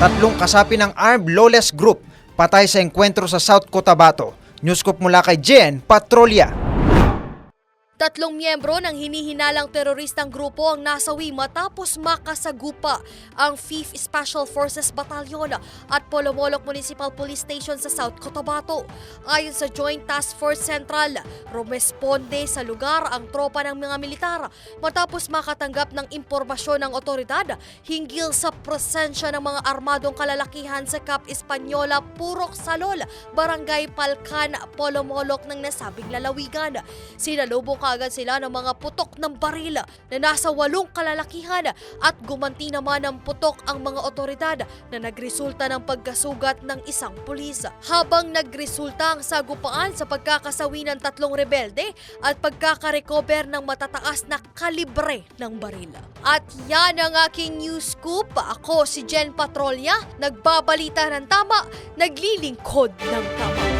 Tatlong kasapi ng armed lawless group patay sa engkwentro sa South Cotabato. Newscoop mula kay Jen Patrolya. Tatlong miyembro ng hinihinalang teroristang grupo ang nasawi matapos makasagupa ang 5th Special Forces Battalion at Polomolok Municipal Police Station sa South Cotabato. Ayon sa Joint Task Force Central, rumesponde sa lugar ang tropa ng mga militar matapos makatanggap ng impormasyon ng otoridad hinggil sa presensya ng mga armadong kalalakihan sa Cap Espanyola, Purok Salol, Barangay Palcan, Polomolok ng nasabing lalawigan. Sinalubong kaagad sila ng mga putok ng baril na nasa walong kalalakihan at gumanti naman ng putok ang mga otoridad na nagresulta ng pagkasugat ng isang pulis. Habang nagresulta ang sagupaan sa pagkakasawi ng tatlong rebelde at pagkakarecover ng matataas na kalibre ng baril. At yan ang aking news scoop. Ako si Jen Patrolya, nagbabalita ng tama, naglilingkod ng tama.